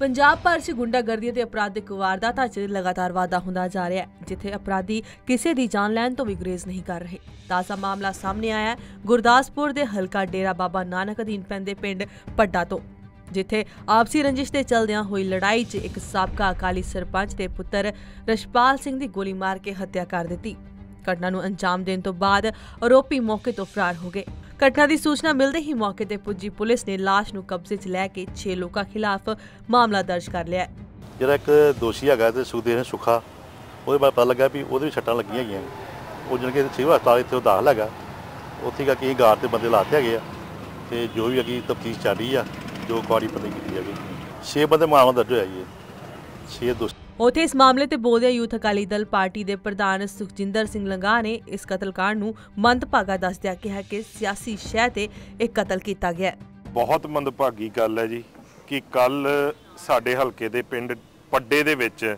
ਪੰਜਾਬ ਭਰ 'ਚ ਗੁੰਡਾਗਰਦੀ ਅਤੇ ਅਪਰਾਧਿਕ ਵਾਰਦਾਤਾਂ 'ਚ ਲਗਾਤਾਰ ਵਾਧਾ ਹੁੰਦਾ ਜਾ ਰਿਹਾ ਹੈ, ਜਿੱਥੇ ਅਪਰਾਧੀ ਕਿਸੇ ਦੀ ਜਾਨ ਲੈਣ ਤੋਂ ਵੀ ਗੁਰੇਜ਼ ਨਹੀਂ ਕਰ ਰਹੇ। ਤਾਜ਼ਾ ਮਾਮਲਾ ਸਾਹਮਣੇ ਆਇਆ ਹੈ, ਗੁਰਦਾਸਪੁਰ ਦੇ ਹਲਕਾ ਡੇਰਾ ਬਾਬਾ ਨਾਨਕ ਅਧੀਨ ਪੈਂਦੇ ਪਿੰਡ ਪੱਡਾ ਤੋਂ, ਜਿੱਥੇ ਆਪਸੀ ਰੰਜਿਸ਼ ਦੇ ਚਲਦਿਆਂ ਹੋਈ ਲੜਾਈ 'ਚ ਇੱਕ ਸਾਬਕਾ ਅਕਾਲੀ ਸਰਪੰਚ ਦੇ ਪੁੱਤਰ ਰਸ਼ਪਾਲ ਸਿੰਘ ਦੀ ਗੋਲੀ ਮਾਰ ਕੇ ਹੱਤਿਆ ਕਰ ਦਿੱਤੀ। ਘਟਨਾ ਨੂੰ ਅੰਜਾਮ ਦੇਣ ਤੋਂ ਬਾਅਦ ਆਰੋਪੀ ਮੌਕੇ ਤੋਂ ਫਰਾਰ ਹੋ ਗਏ। ਘਟਨਾ ਦੀ ਸੂਚਨਾ ਮਿਲਦੇ ਹੀ ਮੌਕੇ ਤੇ ਪੁੱਜੀ ਪੁਲਿਸ ਨੇ ਲਾਸ਼ ਨੂੰ ਕਬਜ਼ੇ 'ਚ ਲੈ ਕੇ 6 ਲੋਕਾਂ ਖਿਲਾਫ ਮਾਮਲਾ ਦਰਜ ਕਰ ਲਿਆ ਜਿਹੜਾ ਇੱਕ ਦੋਸ਼ੀ ਹੈਗਾ ਤੇ ਸੁਖਦੇਵ ਸੁਖਾ, ਉਹਦੇ ਬਾਰੇ ਪਤਾ ਲੱਗਾ ਵੀ ਉਹਦੇ ਵੀ ਸੱਟਾਂ ਲੱਗੀਆਂ ਹੈਗੀਆਂ ਉਹ ਜਣ ਕੇ ਸਿਵਲ ਹਸਪਤਾਲ ਇੱਥੇ ਉਹ ਦਾਖਲ ਹੈਗਾ। ਉੱਥੇ ਕਾ ਕੀ ਗਾਰ ਤੇ ਬੰਦੇ ਲਾਤੇ ਹੈਗੇ ਆ ਤੇ ਜੋ ਵੀ ਅਗੀ ਤਫਤੀਸ਼ ਚੱਲ ਰਹੀ ਆ, ਜੋ ਕੁਆਰੀ ਪਤਾ ਕੀਤੀ ਜਾਵੇ 6 ਬੰਦੇ ਮਾਮਲਾ ਦਰਜ ਹੋਇਆ ਜੀ 6 ਦੋਸ਼ੀ ਉਥੇ ਇਸ ਮਾਮਲੇ ਤੇ ਬੋਲਦਿਆਂ ਯੂਥ ਅਕਾਲੀ ਦਲ ਪਾਰਟੀ ਦੇ ਪ੍ਰਧਾਨ ਸੁਖਜਿੰਦਰ ਸਿੰਘ ਲੰਗਾ ਨੇ ਇਸ ਕਤਲकांड ਨੂੰ ਮੰਦਭਾਗਾ ਦੱਸਦਿਆਂ ਕਿਹਾ ਕਿ ਸਿਆਸੀ ਸ਼ਹਿ ਤੇ ਇਹ ਕਤਲ ਕੀਤਾ ਗਿਆ ਬਹੁਤ ਮੰਦਭਾਗੀ ਗੱਲ ਹੈ ਜੀ ਕਿ ਕੱਲ ਸਾਡੇ ਹਲਕੇ ਦੇ ਪਿੰਡ ਪੱਡੇ ਦੇ ਵਿੱਚ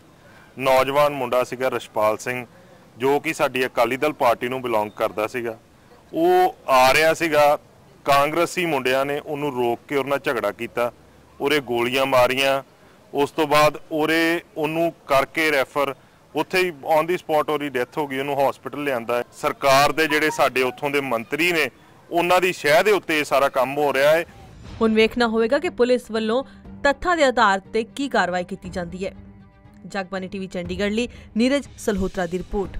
ਨੌਜਵਾਨ ਮੁੰਡਾ ਸੀਗਾ ਰਸ਼ਪਾਲ ਸਿੰਘ, ਜੋ ਕਿ ਸਾਡੀ ਅਕਾਲੀ ਦਲ ਪਾਰਟੀ ਨੂੰ ਬਿਲੋਂਗ ਕਰਦਾ ਸੀਗਾ। ਉਹ ਆ ਰਿਹਾ ਸੀਗਾ, ਕਾਂਗਰਸੀ ਮੁੰਡਿਆਂ ਨੇ ਉਹਨੂੰ ਰੋਕ ਕੇ ਉਹਨਾਂ ਝਗੜਾ ਕੀਤਾ ਉਹਰੇ ਗੋਲੀਆਂ ਮਾਰੀਆਂ ਉਸ ਤੋਂ ਬਾਅਦ ਉਹਰੇ ਉਹਨੂੰ ਕਰਕੇ ਰੈਫਰ, ਉੱਥੇ ਹੀ ਔਨ ਦੀ ਸਪੌਟ ਉਹਦੀ ਡੈਥ ਹੋ ਗਈ, ਉਹਨੂੰ ਹਸਪੀਟਲ ਲਿਆਂਦਾ ਸਰਕਾਰ ਦੇ ਜਿਹੜੇ ਸਾਡੇ ਉੱਥੋਂ ਦੇ ਮੰਤਰੀ ਨੇ, ਉਹਨਾਂ ਦੀ ਸ਼ਹਿ ਦੇ ਉੱਤੇ ਇਹ ਸਾਰਾ ਕੰਮ ਹੋ ਰਿਹਾ ਹੈ। ਹੁਣ ਵੇਖਣਾ ਹੋਵੇਗਾ ਕਿ ਪੁਲਿਸ ਵੱਲੋਂ ਤੱਥਾਂ ਦੇ ਆਧਾਰ ਤੇ ਕੀ ਕਾਰਵਾਈ ਕੀਤੀ ਜਾਂਦੀ ਹੈ। ਜਗਬਾਨੀ ਟੀਵੀ ਚੰਡੀਗੜ੍ਹ ਲਈ ਨੀਰਜ ਸਲਹੋਤਰਾ ਦੀ ਰਿਪੋਰਟ।